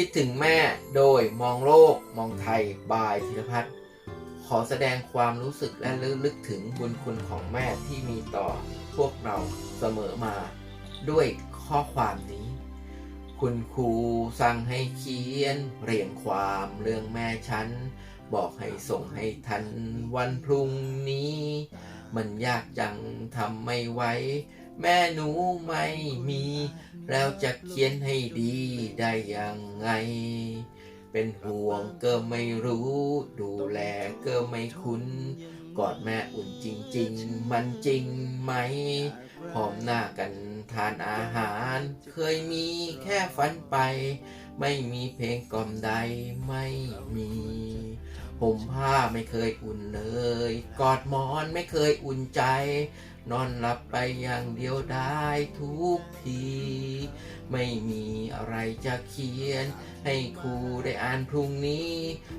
คิดถึงแม่โดยมองโลกมองไทยบายธีรพัฒน์ขอแสดงความรู้สึกและลึกถึงบุญคุณของแม่ที่มีต่อพวกเราเสมอมา ด้วยข้อความนี้ คุณครูสั่งให้เขียนเรียงความเรื่องแม่ฉัน บอกให้ส่งให้ทันวันพรุ่งนี้ มันยากจังทำไม่ไหว แม่หนูไม่มี แล้วจะเขียนให้ดีได้ยังไง เป็นห่วงก็ไม่รู้ ดูแลก็ไม่คุ้น กอดแม่อุ่นจริง ๆ มันจริงไหมพร้อมหน้ากันทานอาหาร เคยมีแค่ฝันไป ไม่มีเพลงกล่อมใดไม่มี ห่มผ้าไม่เคยอุ่นเลย กอดหมอนไม่เคยอุ่นใจ นอนหลับไปอย่างเดียวได้ทุกที ไม่มีอะไรจะเขียน ให้ครูได้อ่านพรุ่งนี้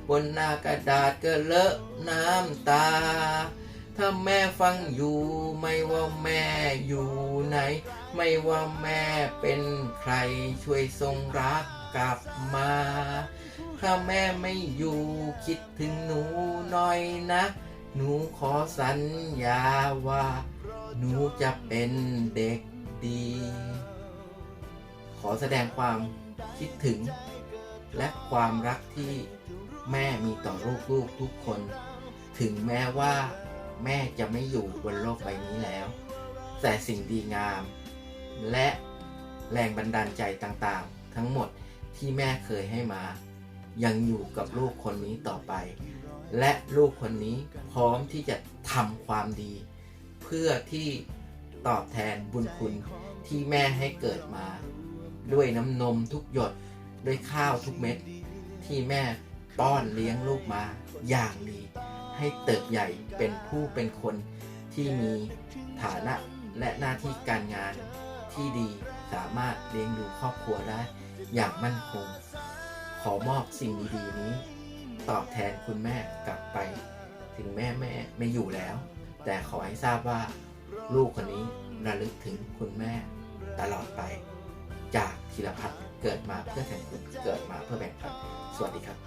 บนหน้ากระดาษก็เลอะน้ำตา ถ้าแม่ฟังอยู่ไม่ว่าแม่อยู่ไหน ไม่ว่าแม่เป็นใครช่วยส่งรัก กลับมา ถ้าแม่ไม่อยู่คิดถึงหนูหน่อยนะ หนูขอสัญญาว่า หนูจะเป็นเด็กดี ขอแสดงความคิดถึง และความรักที่แม่มีต่อลูกๆทุกคน ถึงแม้ว่า แม่จะไม่อยู่บนโลกใบนี้แล้ว แต่สิ่งดีงาม และแรงบันดาลใจต่างๆ ทั้งหมด ที่แม่เคยให้มา ยังอยู่กับลูกคนนี้ต่อไป และลูกคนนี้พร้อมที่จะทำความดี เพื่อที่ตอบแทนบุญคุณที่แม่ให้เกิดมา ด้วยน้ำนมทุกหยดด้วยข้าวทุกเม็ด ที่แม่ป้อนเลี้ยงลูกมาอย่างดี ให้เติบใหญ่เป็นผู้เป็นคนที่มีฐานะและหน้าที่การงาน ที่ดีสามารถเลี้ยงดูครอบครัวได้ อย่างมั่นคง ขอมอบสิ่งดีๆนี้ ตอบแทนคุณแม่กลับไป ถึงแม่แม่ไม่อยู่แล้ว แต่ขอให้ทราบว่า ลูกคนนี้ระลึกถึงคุณแม่ตลอดไป จากธีรพัฒน์เกิดมาเพื่อแทนคุณเกิดมาเพื่อแบ่งปันสวัสดีครับ